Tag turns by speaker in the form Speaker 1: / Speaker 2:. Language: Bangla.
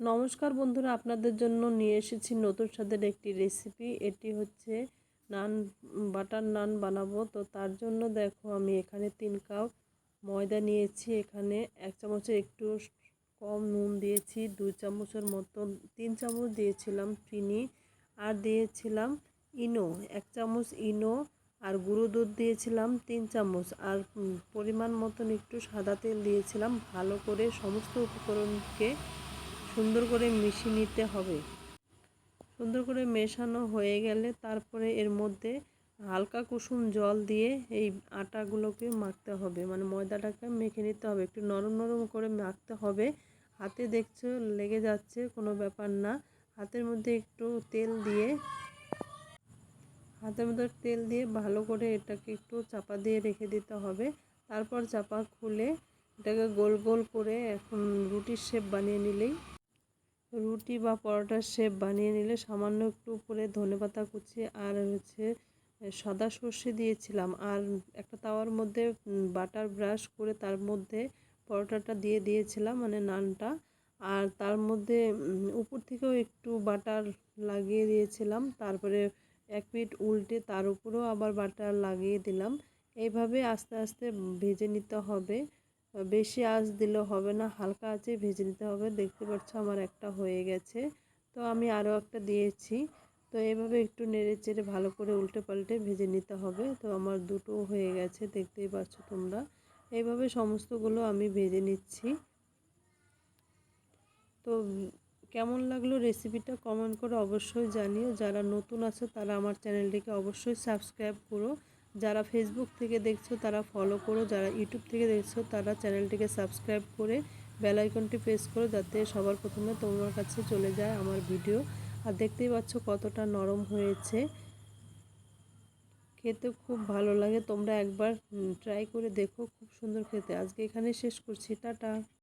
Speaker 1: নমস্কার বন্ধুরা, আপনাদের জন্য নিয়ে এসেছি নতুন স্বাদের একটি রেসিপি এটি হচ্ছে নান, বাটার নান বানাবো। তো তার জন্য দেখো, আমি এখানে তিন কাপ ময়দা নিয়েছি। এখানে এক চামচের একটু কম নুন দিয়েছি, দুই চামচের মতো, তিন চামচ দিয়েছিলাম চিনি আর দিয়েছিলাম ইনো। এক চামচ ইনো আর গুঁড়ো দুধ দিয়েছিলাম তিন চামচ আর পরিমাণ মতন একটু সাদা তেল দিয়েছিলাম। ভালো করে সমস্ত উপকরণকে সুন্দর করে মিশিয়ে নিতে হবে। সুন্দর করে মেশানো হয়ে গেলে তারপরে এর মধ্যে হালকা কুসুম জল দিয়ে এই আটাগুলোকে মাখতে হবে। মানে ময়দাটাকে মেখে নিতে হবে। একটু নরম নরম করে মাখতে হবে। হাতে দেখছ লেগে যাচ্ছে, কোনো ব্যাপার না। হাতের মধ্যে একটু তেল দিয়ে, হাতের মধ্যে তেল দিয়ে ভালো করে এটাকে একটু চাপা দিয়ে রেখে দিতে হবে। তারপর চাপা খুলে এটাকে গোল গোল করে এখন রুটির শেপ বানিয়ে নিলেই রুটি বা পরোটার শেপ বানিয়ে নিলে সামান্য একটু উপরে ধনেপাতা কুচি আর হচ্ছে সাদা সর্ষে দিয়েছিলাম। আর একটা তাওয়ার মধ্যে বাটার ব্রাশ করে তার মধ্যে পরোটাটা দিয়ে দিয়েছিলাম মানে নানটা। আর তার মধ্যে উপর থেকেও একটু বাটার লাগিয়ে দিয়েছিলাম। তারপরে এক মিনিট উল্টে তার উপরেও আবার বাটার লাগিয়ে দিলাম। এইভাবে আস্তে আস্তে ভেজে নিতে হবে। বেশি আঁচ দিলেও হবে না, হালকা আঁচে ভেজে নিতে হবে। দেখতে পাচ্ছ আমার একটা হয়ে গেছে। তো আমি আরও একটা দিয়েছি। তো এভাবে একটু নেড়ে চেড়ে ভালো করে উল্টে পাল্টে ভেজে নিতে হবে। তো আমার দুটো হয়ে গেছে, দেখতেই পাচ্ছ তোমরা। এইভাবে সমস্তগুলো আমি ভেজে নিচ্ছি। তো কেমন লাগল রেসিপিটা কমেন্ট করে অবশ্যই জানিও। যারা নতুন আছে তারা আমার চ্যানেলটিকে অবশ্যই সাবস্ক্রাইব করো। যারা ফেসবুক থেকে দেখছ, তারা ফলো করো। যারা ইউটিউব থেকে দেখছ, তারা চ্যানেলটিকে সাবস্ক্রাইব করে বেলাইকনটি প্রেস করো, যাতে সবার প্রথমে তোমার কাছে চলে যায় আমার ভিডিও আর দেখতেই পাচ্ছ কতটা নরম হয়েছে। খেতে খুব ভালো লাগে। তোমরা একবার ট্রাই করে দেখো। খুব সুন্দর খেতে। আজকে এখানে শেষ করছি। টাটা।